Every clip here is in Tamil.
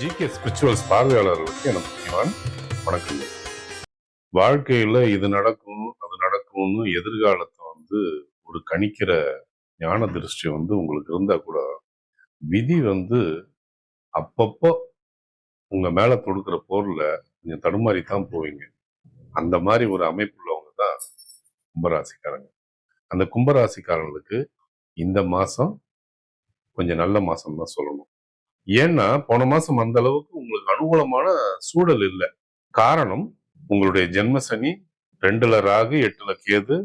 ஜிகே ஸ்பிரிச்சுவல்ஸ் பார்வையாளர்களுக்கு எனக்கு முக்கியமான வணக்கங்கள் வாழ்க்கையில் இது நடக்கும் அது நடக்கும்னு எதிர்காலத்தை வந்து ஒரு கணிக்கிற ஞான திருஷ்டி வந்து உங்களுக்கு இருந்தால் கூட விதி வந்து அப்பப்போ உங்கள் மேலே தொடுக்கிற போரில் கொஞ்சம் தடுமாறி தான் போவீங்க. அந்த மாதிரி ஒரு அமைப்புள்ளவங்க தான் கும்பராசிக்காரங்க. அந்த கும்பராசிக்காரங்களுக்கு இந்த மாதம் கொஞ்சம் நல்ல மாதம் தான் சொல்லணும். ஏன்னா போன மாசம் அந்த அளவுக்கு உங்களுக்கு அனுகூலமான சூழல் இல்லை. காரணம் உங்களுடைய ஜென்ம சனி ரெண்டுல ராகு எட்டுல கேது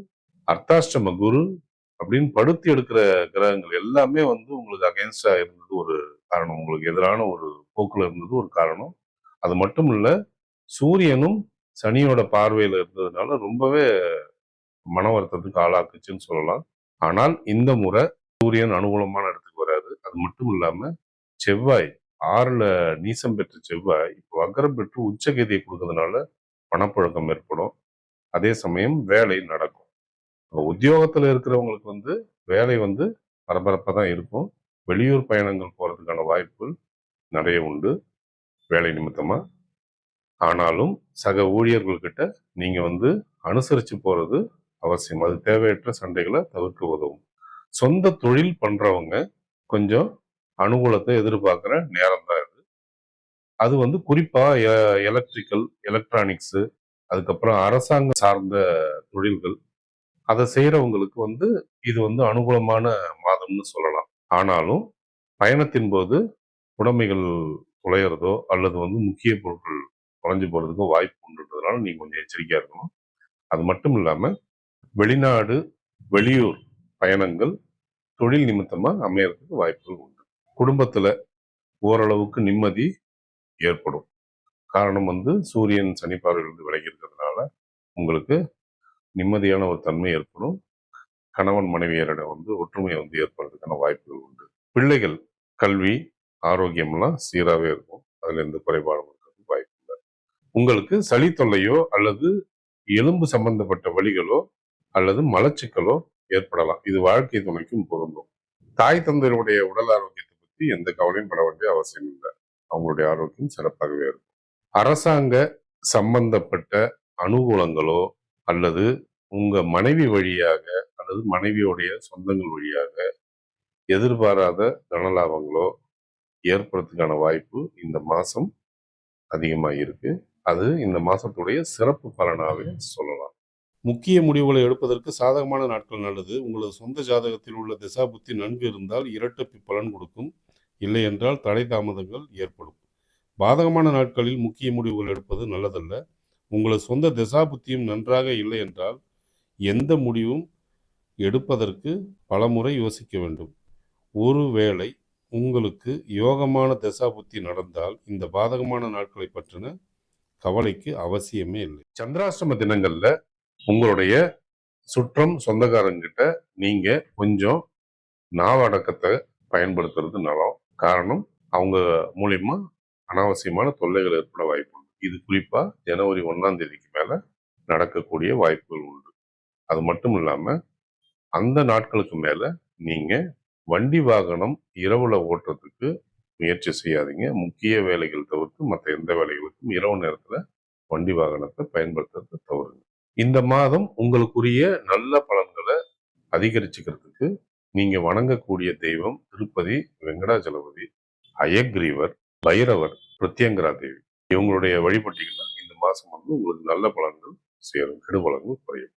அர்த்தாஷ்டம குரு அப்படின்னு படுத்தி எடுக்கிற கிரகங்கள் எல்லாமே வந்து உங்களுக்கு அகேன்ஸ்டா இருந்தது ஒரு காரணம். உங்களுக்கு எதிரான ஒரு போக்குல இருந்தது ஒரு காரணம். அது மட்டும் இல்ல சூரியனும் சனியோட பார்வையில இருந்ததுனால ரொம்பவே மன வருத்தத்துக்கு ஆளாக்குச்சுன்னு சொல்லலாம். ஆனால் இந்த முறை சூரியன் அனுகூலமான இடத்துக்கு வராது அது மட்டும் இல்லாம செவ்வாய் ஆறுல நீசம் பெற்ற செவ்வாய் இப்போ வக்கரம் பெற்று உச்சகதியை கொடுக்கறதுனால பணப்புழக்கம் ஏற்படும். அதே சமயம் வேலை நடக்கும். உத்தியோகத்தில் இருக்கிறவங்களுக்கு வந்து வேலை வந்து பரபரப்பாக தான் இருக்கும். வெளியூர் பயணங்கள் போகிறதுக்கான வாய்ப்புகள் நிறைய உண்டு. வேலை நிமித்தமாக ஆனாலும் சக ஊழியர்கள்கிட்ட நீங்கள் வந்து அனுசரித்து போகிறது அவசியம். அது தேவையற்ற சண்டைகளை தவிர்க்க உதவும். சொந்த தொழில் பண்ணுறவங்க கொஞ்சம் அனுகூலத்தை எதிர்பார்க்குற நேரம் தான் இது. அது வந்து குறிப்பாக எலக்ட்ரிக்கல் எலக்ட்ரானிக்ஸு அதுக்கப்புறம் அரசாங்கம் சார்ந்த தொழில்கள். அதை செய்கிறவங்களுக்கு வந்து இது வந்து அனுகூலமான மாதம்னு சொல்லலாம். ஆனாலும் பயணத்தின் போது உடைமைகள் குலையிறதோ அல்லது வந்து முக்கிய பொருட்கள் குறைஞ்சி போகிறதுக்கோ வாய்ப்பு உண்டுன்றதுனால நீங்க கொஞ்சம் எச்சரிக்கையாக இருக்கணும். அது மட்டும் இல்லாமல் வெளிநாடு வெளியூர் பயணங்கள் தொழில் நிமித்தமாக அமையறதுக்கு வாய்ப்புகள் உண்டு. குடும்பத்தில் ஓரளவுக்கு நிம்மதி ஏற்படும். காரணம் வந்து சூரியன் சனி பார்வையிலிருந்து விலகி இருக்கிறதுனால உங்களுக்கு நிம்மதியான ஒரு தன்மை ஏற்படும். கணவன் மனைவியரிடம் வந்து ஒற்றுமை வந்து ஏற்படுறதுக்கான வாய்ப்புகள் உண்டு. பிள்ளைகள் கல்வி ஆரோக்கியம்லாம் சீராகவே இருக்கும். அதில் எந்த குறைபாடும் இருக்கிறது வாய்ப்பு இல்லை. உங்களுக்கு சளி தொல்லையோ அல்லது எலும்பு சம்பந்தப்பட்ட வழிகளோ அல்லது மலச்சிக்கலோ ஏற்படலாம். இது வாழ்க்கை துணைக்கும் பொருந்தும். தாய் தந்தையருடைய உடல் ஆரோக்கியத்தை பற்றி எந்த கவலையும் பட வேண்டிய அவசியம் இல்லை. அவங்களுடைய ஆரோக்கியம் சிறப்பாகவே இருக்கும். அரசாங்க சம்பந்தப்பட்ட அனுகூலங்களோ அல்லது உங்க மனைவி வழியாக அல்லது மனைவியோடைய சொந்தங்கள் வழியாக எதிர்பாராத தனலாபங்களோ ஏற்படுறதுக்கான வாய்ப்பு இந்த மாதம் அதிகமாக இருக்கு. அது இந்த மாதத்துடைய சிறப்பு பலனாகவே சொல்லலாம். முக்கிய முடிவுகளை எடுப்பதற்கு சாதகமான நாட்கள் நல்லது. உங்களது சொந்த ஜாதகத்தில் உள்ள திசா புத்தி நன்கு இருந்தால் இரட்டப்பி பலன் கொடுக்கும். இல்லை என்றால் தடை தாமதங்கள் ஏற்படும். பாதகமான நாட்களில் முக்கிய முடிவுகள் எடுப்பது நல்லதல்ல. உங்களது சொந்த திசா புத்தியும் நன்றாக இல்லை என்றால் எந்த முடிவும் எடுப்பதற்கு பலமுறை யோசிக்க வேண்டும். ஒருவேளை உங்களுக்கு யோகமான தசா புத்தி நடந்தால் இந்த பாதகமான நாட்களை பற்றின கவலைக்கு அவசியமே இல்லை. சந்திராஷ்டம தினங்கள்ல உங்களுடைய சுற்றம் சொந்தக்காரங்கிட்ட நீங்க கொஞ்சம் நாவடக்கத்தை பயன்படுத்துறது நலம். காரணம் அவங்க மூலியமா அனாவசியமான தொல்லைகள் ஏற்பட வாய்ப்பு உண்டு. இது குறிப்பா ஜனவரி ஒன்றாம் தேதிக்கு மேல நடக்கக்கூடிய வாய்ப்புகள் உண்டு. அது மட்டும் இல்லாம அந்த நாட்களுக்கு மேல நீங்க வண்டி வாகனம் இரவுல ஓட்டுறதுக்கு முயற்சி செய்யாதீங்க. முக்கிய வேலைகள் தவிர்த்து மற்ற எந்த வேலைகளுக்கும் இரவு நேரத்துல வண்டி வாகனத்தை பயன்படுத்துறதை தவறுங்க. இந்த மாதம் உங்களுக்குரிய நல்ல பலன்களை அதிகரிச்சுக்கிறதுக்கு நீங்க வணங்கக்கூடிய தெய்வம் திருப்பதி வெங்கடாஜலபதி அயக்ரீவர் பைரவர் பிரத்யங்கரா தேவி. இவங்களுடைய வழிபட்டீங்கன்னா இந்த மாசம் வந்து உங்களுக்கு நல்ல பலன்கள் சேரும். கெடுபலன்கள் குறையும்.